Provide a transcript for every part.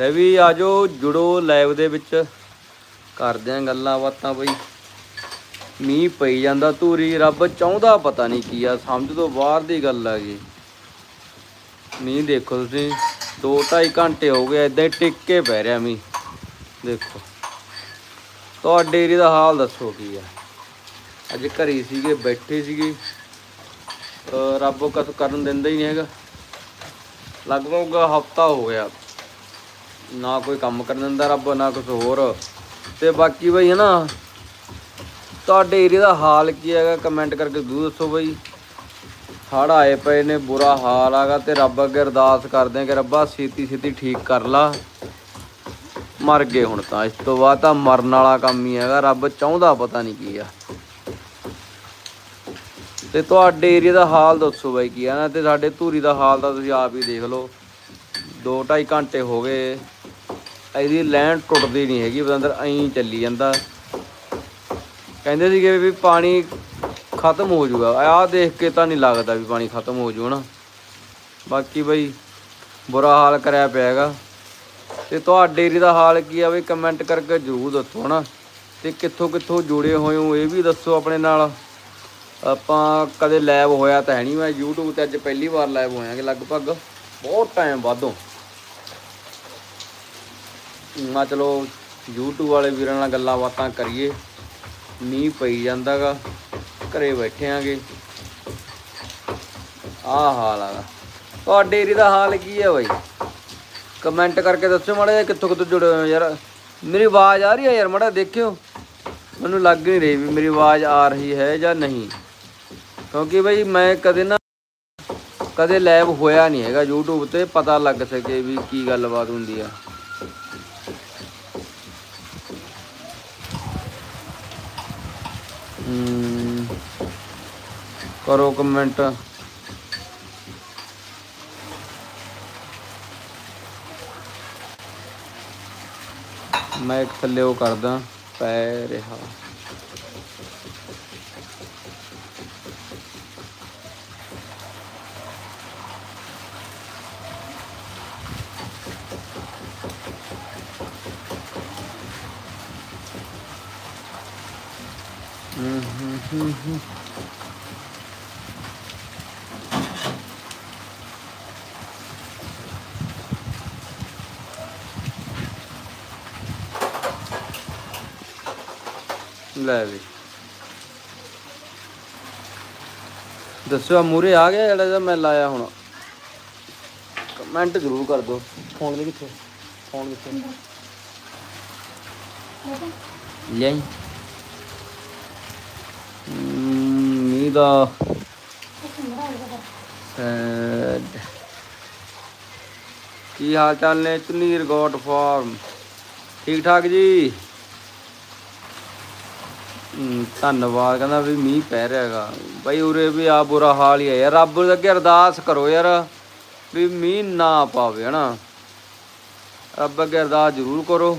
ਲੈ ਵੀ ਆਜੋ, ਜੁੜੋ ਲਾਈਵ ਦੇ ਵਿੱਚ। ਕਰਦੇ ਆਂ ਗੱਲਾਂ ਬਾਤਾਂ ਬਈ। ਮੀਂਹ ਪਈ ਜਾਂਦਾ ਧੂਰੀ, ਰੱਬ ਚਾਹੁੰਦਾ ਪਤਾ ਨਹੀਂ ਕੀ ਆ, ਸਮਝ ਤੋਂ ਬਾਹਰ ਦੀ ਗੱਲ ਆ ਗਈ। ਮੀਂਹ ਦੇਖੋ ਤੁਸੀਂ 2.5 ਘੰਟੇ ਹੋ ਗਏ ਇਦਾਂ ਹੀ ਟਿਕ ਕੇ ਪੈ ਰਿਹਾ ਮੀਂਹ। ਦੇਖੋ, ਤੁਹਾਡੇ ਏਰੀਏ ਦਾ ਹਾਲ ਦੱਸੋ ਕੀ ਆ। ਅੱਜ ਘਰੀ ਸੀਗੇ, ਬੈਠੇ ਸੀਗੇ। ਰੱਬ ਕਸ ਕਰਨ ਦਿੰਦਾ ਹੀ ਨਹੀਂ ਹੈਗਾ। ਲਗਭਗ ਹਫਤਾ ਹੋ ਗਿਆ। ਨਾ ਕੋਈ ਕੰਮ ਕਰਨ ਦਿੰਦਾ ਰੱਬ, ਨਾ ਕੁਝ ਹੋਰ। ਤੇ ਬਾਕੀ ਬਈ ਹਨਾ, ਤੁਹਾਡੇ ਏਰੀਆ ਦਾ ਹਾਲ ਕੀ ਹੈਗਾ? ਕਮੈਂਟ ਕਰਕੇ ਜ਼ਰੂਰ ਦੱਸੋ ਬਈ। ਹੜ੍ਹ ਆਏ ਪਏ ਨੇ, ਬੁਰਾ ਹਾਲ ਆਗਾ ਤੇ ਰੱਬ ਅੱਗੇ ਅਰਦਾਸ ਕਰਦੇ ਆ ਕਿ ਰੱਬਾ ਛੇਤੀ ਛੇਤੀ ਠੀਕ ਕਰ ਲਾ। ਮਰ ਗਏ ਹੁਣ ਤਾਂ, ਇਸ ਤੋਂ ਬਾਅਦ ਤਾਂ ਮਰਨ ਵਾਲਾ ਕੰਮ ਹੀ ਹੈਗਾ, ਰੱਬ ਚਾਹੁੰਦਾ ਪਤਾ ਨਹੀਂ ਕੀ ਆ। ਤੇ ਤੁਹਾਡੇ ਏਰੀਆ ਦਾ ਹਾਲ ਦੱਸੋ ਬਾਈ ਕੀ ਆ ਨਾ, ਤੇ ਸਾਡੇ ਧੂਰੀ ਦਾ ਹਾਲ ਤਾਂ ਤੁਸੀਂ ਆਪ ਹੀ ਦੇਖ ਲਓ। 2.5 ਘੰਟੇ ਹੋ ਗਏ। ਇਹਦੀ ਲੈਂਡ ਟੁੱਟਦੀ ਨਹੀਂ ਹੈਗੀ ਬਦੰਦਰ ਐਂ ਚੱਲੀ ਜਾਂਦਾ। ਕਹਿੰਦੇ ਸੀਗੇ ਵੀ ਪਾਣੀ ਖਤਮ ਹੋ ਜਾਊਗਾ ਆਹ ਦੇਖ ਕੇ ਤਾਂ ਨਹੀਂ ਲੱਗਦਾ ਵੀ ਪਾਣੀ ਖਤਮ ਹੋ ਜਾਊ ਨਾ ਬਾਕੀ ਬਈ ਬੁਰਾ ਹਾਲ ਕਰਿਆ ਪਿਆ ਹੈਗਾ। ਤੇ ਤੁਹਾਡੇ ਏਰੀਆ ਦਾ ਹਾਲ ਕੀ ਆ ਬਈ ਕਮੈਂਟ ਕਰਕੇ ਜਰੂਰ ਦੱਸੋ ਨਾ ਤੇ ਕਿੱਥੋਂ ਕਿੱਥੋਂ ਜੁੜੇ ਹੋਏ ਹੋ ਇਹ ਵੀ ਦੱਸੋ ਆਪਣੇ ਨਾਲ। ਆਪਾਂ ਕਦੇ ਲਾਈਵ ਹੋਇਆ ਤਾਂ ਹੈ ਨਹੀਂ। ਮੈਂ YouTube ਤੇ ਅੱਜ ਪਹਿਲੀ ਵਾਰ ਲਾਈਵ ਹੋਇਆਗੇ ਲਗਭਗ ਬਹੁਤ ਟਾਈਮ ਬਾਅਦੋਂ ਮੈਂ ਚਲੋ YouTube ਵਾਲੇ ਵੀਰਾਂ ਨਾਲ ਗੱਲਾਂ ਬਾਤਾਂ ਕਰੀਏ। ਮੀਂਹ ਪਈ ਜਾਂਦਾਗਾ, ਘਰੇ ਬੈਠੇ ਆਂਗੇ। ਆ ਹਾਲ ਆ। ਤੁਹਾਡੇ ਏਰੀ ਦਾ ਹਾਲ ਕੀ ਹੈ ਬਾਈ? ਕਮੈਂਟ ਕਰਕੇ ਦੱਸੋ ਮਾੜਾ ਜਿਹਾ ਕਿੱਥੋਂ ਕਿੱਥੋਂ ਜੁੜੇ ਹੋਏ ਹੋ ਯਾਰ। ਮੇਰੀ ਆਵਾਜ਼ ਆ ਰਹੀ ਹੈ ਯਾਰ, ਮਾੜਾ ਦੇਖਿਓ। ਮੈਨੂੰ ਲੱਗ ਨਹੀਂ ਰਹੀ ਵੀ ਮੇਰੀ ਆਵਾਜ਼ ਆ ਰਹੀ ਹੈ ਜਾਂ ਨਹੀਂ। ਕਿਉਂਕਿ ਬਈ ਮੈਂ ਕਦੇ ਨਾ, ਕਦੇ ਲਾਈਵ ਹੋਇਆ ਨਹੀਂ ਹੈਗਾ YouTube ਤੇ, ਪਤਾ ਲੱਗ ਸਕੇ ਵੀ ਕੀ ਗੱਲਬਾਤ ਹੁੰਦੀ ਆ। ਕਰੋ ਕਮੈਂਟ ਮੈਂ ਇੱਕ ਥੱਲੇ ਉਹ ਕਰਦਾ ਪੈ ਰਿਹਾ। ਲੈ ਵੀ। ਦੱਸੋ ਮੂਰੇ ਆ ਗਿਆ ਜਿਹੜਾ ਮੈਂ ਲਾਇਆ ਹੁਣ? ਕਮੈਂਟ ਜ਼ਰੂਰ ਕਰ ਦਿਓ। ਫੋਨ ਦੇ ਕਿੱਥੇ ਫੋਨ ਕਿੱਥੇ ਲੈ ਮੀਂਹ ਦਾ ਕੀ ਹਾਲ ਚਾਲ ਨੇ? ਚੁਨੀਰ ਗੋਟ ਫਾਰਮ। ਠੀਕ ਠਾਕ ਜੀ? ਧੰਨਵਾਦ। ਕਹਿੰਦਾ ਵੀ ਮੀਂਹ ਪੈ ਰਿਹਾ ਹੈਗਾ। ਬਾਈ ਉਰੇ ਵੀ ਆ ਬੁਰਾ ਹਾਲ ਹੀ ਹੈ ਯਾਰ। ਰੱਬ ਦੇ ਅੱਗੇ ਅਰਦਾਸ ਕਰੋ ਯਾਰ ਵੀ ਮੀਂਹ ਨਾ ਪਾਵੇ, ਹਨਾ? ਰੱਬ ਅੱਗੇ ਅਰਦਾਸ ਜ਼ਰੂਰ ਕਰੋ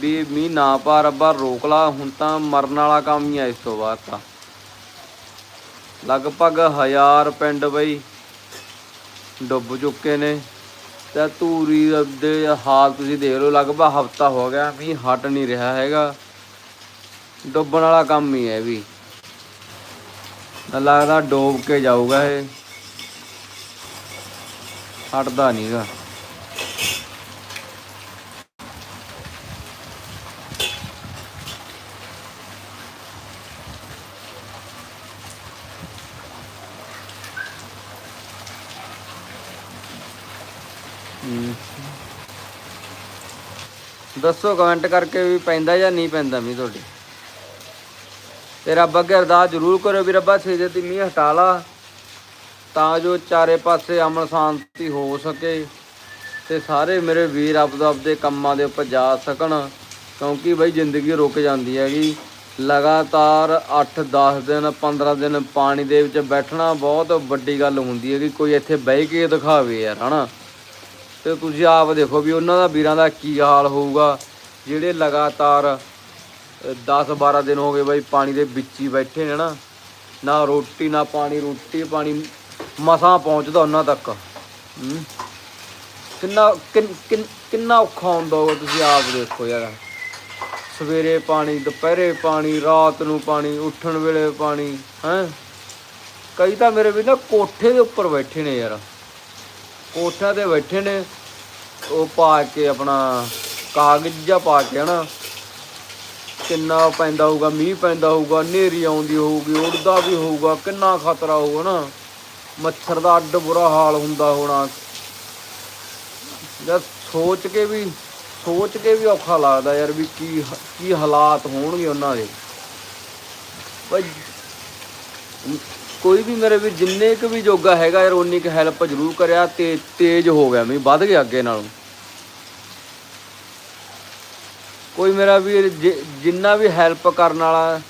ਵੀ ਮੀਂਹ ਨਾ ਪਾ। ਰੱਬਾ ਰੋਕ ਲਾ। ਹੁਣ ਤਾਂ ਮਰਨ ਵਾਲਾ ਕੰਮ ਹੀ ਆ ਇਸ ਤੋਂ ਬਾਅਦ ਤਾਂ। ਲਗਭਗ ਹਜ਼ਾਰ ਪਿੰਡ ਬਈ ਡੁੱਬ ਚੁੱਕੇ ਨੇ ਤੇ ਧੂਰੀ ਦੇ ਹਾਲ ਤੁਸੀਂ ਦੇਖ ਲਓ, ਲਗਭਗ ਹਫਤਾ ਹੋ ਗਿਆ, ਮੀਂਹ ਹਟ ਨਹੀਂ ਰਿਹਾ ਹੈਗਾ। ਡੁੱਬਣ ਵਾਲਾ ਕੰਮ ਹੀ ਹੈ ਵੀ। ਲੱਗਦਾ ਡੋਬ ਕੇ ਜਾਊਗਾ ਇਹ। ਹਟਦਾ ਨਹੀਂਗਾ ਦੱਸੋ ਕਮੈਂਟ ਕਰਕੇ ਵੀ ਪੈਂਦਾ ਜਾਂ ਨਹੀਂ ਪੈਂਦਾ ਮੀਂਹ ਤੁਹਾਡੇ? ਤੇ ਰੱਬ ਅੱਗੇ ਅਰਦਾਸ ਜ਼ਰੂਰ ਕਰੋ ਵੀ ਰੱਬਾ ਛੇਤੀ ਛੇਤੀ ਮੀਂਹ ਹਟਾ ਲਾ, ਤਾਂ ਜੋ ਚਾਰੇ ਪਾਸੇ ਅਮਨ ਸ਼ਾਂਤੀ ਹੋ ਸਕੇ ਤੇ ਸਾਰੇ ਮੇਰੇ ਵੀਰ ਆਪਦਾ ਆਪਦੇ ਕੰਮਾਂ ਦੇ ਉੱਪਰ ਜਾ ਸਕਣ, ਕਿਉਂਕਿ ਬਈ ਜ਼ਿੰਦਗੀ ਰੁਕ ਜਾਂਦੀ ਹੈਗੀ। ਲਗਾਤਾਰ 8-10 ਦਿਨ 15 ਦਿਨ ਪਾਣੀ ਦੇ ਵਿੱਚ ਬੈਠਣਾ ਬਹੁਤ ਵੱਡੀ ਗੱਲ ਹੁੰਦੀ ਹੈ ਕਿ ਕੋਈ ਇੱਥੇ ਬਹਿ ਕੇ ਦਿਖਾਵੇ ਯਾਰ, ਹਨਾ? ਤੇ ਤੁਸੀਂ ਆਪ ਦੇਖੋ ਵੀ ਉਹਨਾਂ ਦਾ ਵੀਰਾਂ ਦਾ ਕੀ ਹਾਲ ਹੋਊਗਾ, ਜਿਹੜੇ ਲਗਾਤਾਰ 10-12 ਦਿਨ ਹੋ ਗਏ ਬਾਈ ਪਾਣੀ ਦੇ ਵਿੱਚ ਹੀ ਬੈਠੇ ਨੇ ਨਾ ਨਾ ਰੋਟੀ, ਨਾ ਪਾਣੀ, ਰੋਟੀ, ਪਾਣੀ, ਮਸਾਂ ਪਹੁੰਚਦਾ ਉਹਨਾਂ ਤੱਕ। ਕਿੰਨਾ, ਕਿੰਨ- ਕਿੰਨਾ ਔਖਾ ਹੁੰਦਾ ਹੋਊਗਾ ਤੁਸੀਂ ਆਪ ਦੇਖੋ ਯਾਰ। ਸਵੇਰੇ ਪਾਣੀ, ਦੁਪਹਿਰੇ ਪਾਣੀ, ਰਾਤ ਨੂੰ ਪਾਣੀ, ਉੱਠਣ ਵੇਲੇ ਪਾਣੀ, ਹੈ? ਕਈ ਤਾਂ ਮੇਰੇ ਵੀ ਨਾ ਕੋਠੇ ਦੇ ਉੱਪਰ ਬੈਠੇ ਨੇ ਯਾਰ। ਕੋਠਿਆਂ ਤੇ ਬੈਠੇ ਨੇ, ਉਹ ਪਾ ਕੇ ਆਪਣਾ ਕਾਗਜ਼ ਜਿਹਾ ਪਾ ਕੇ ਹਨਾ, ਕਿੰਨਾ ਪੈਂਦਾ ਹੋਊਗਾ, ਮੀਂਹ ਪੈਂਦਾ ਹੋਊਗਾ, ਹਨੇਰੀ ਆਉਂਦੀ ਹੋਊਗੀ ਉੜਦਾ ਵੀ ਹੋਊਗਾ, ਕਿੰਨਾ ਖਤਰਾ ਹੋਊਗਾ ਨਾ ਮੱਛਰ ਦਾ ਅੱਡ ਬੁਰਾ ਹਾਲ ਹੁੰਦਾ ਹੋਣਾ। ਜਦ ਸੋਚ ਕੇ ਵੀ, ਸੋਚ ਕੇ ਵੀ ਔਖਾ ਲੱਗਦਾ ਯਾਰ ਵੀ ਕੀ ਕੀ ਹਾਲਾਤ ਹੋਣਗੇ ਉਹਨਾਂ ਦੇ। ਭਾਈ ਕੋਈ ਵੀ ਮੇਰੇ ਵੀ ਜਿੰਨੇ ਕੁ ਵੀ ਜੋਗਾ ਹੈਗਾ ਯਾਰ ਉਨੀ ਕੁ ਹੈਲਪ ਜ਼ਰੂਰ ਕਰਿਆ ਤੇ ਤੇਜ਼ ਹੋ ਗਿਆ ਮੈਂ ਵੱਧ ਗਿਆ ਅੱਗੇ ਨਾਲੋਂ। ਕੋਈ ਮੇਰਾ ਵੀ ਜਿੰਨਾ ਵੀ ਹੈਲਪ ਕਰਨ ਵਾਲਾ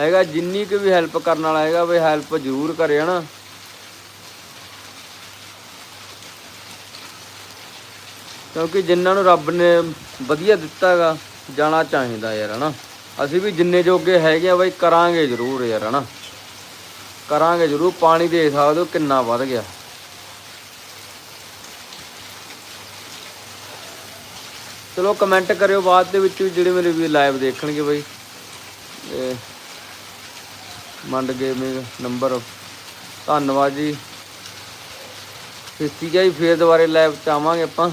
ਹੈਗਾ, ਜਿੰਨੀ ਕੁ ਵੀ ਹੈਲਪ ਕਰਨ ਵਾਲਾ ਹੈਗਾ, ਵੀ ਹੈਲਪ ਜ਼ਰੂਰ ਕਰੇ, ਹਨਾ। ਕਿਉਂਕਿ ਜਿਨ੍ਹਾਂ ਨੂੰ ਰੱਬ ਨੇ ਵਧੀਆ ਦਿੱਤਾ ਹੈਗਾ, ਜਾਣਾ ਚਾਹੀਦਾ ਯਾਰ, ਹਨਾ। ਅਸੀਂ ਵੀ ਜਿੰਨੇ ਜੋਗੇ ਹੈਗੇ ਆ, ਬਈ ਕਰਾਂਗੇ ਜ਼ਰੂਰ ਯਾਰ, ਹਨਾ। ਕਰਾਂਗੇ ਜ਼ਰੂਰ, ਪਾਣੀ ਦੇ ਸਕਦੇ ਹੋ ਕਿੰਨਾ ਵੱਧ ਗਿਆ। ਚਲੋ ਕਮੈਂਟ ਕਰਿਓ ਬਾਅਦ ਦੇ ਵਿੱਚ ਵੀ ਜਿਹੜੇ ਮੇਰੇ ਵੀ ਲਾਈਵ ਦੇਖਣਗੇ ਬਈ। ਮੰਡ ਗੇਮਿੰਗ ਨੰਬਰ ਧੰਨਵਾਦ ਜੀ। ਫਿਰ ਠੀਕ ਹੈ ਜੀ, ਫੇਰ ਦੁਬਾਰੇ ਲਾਈਵ ਚ ਆਵਾਂਗੇ ਆਪਾਂ।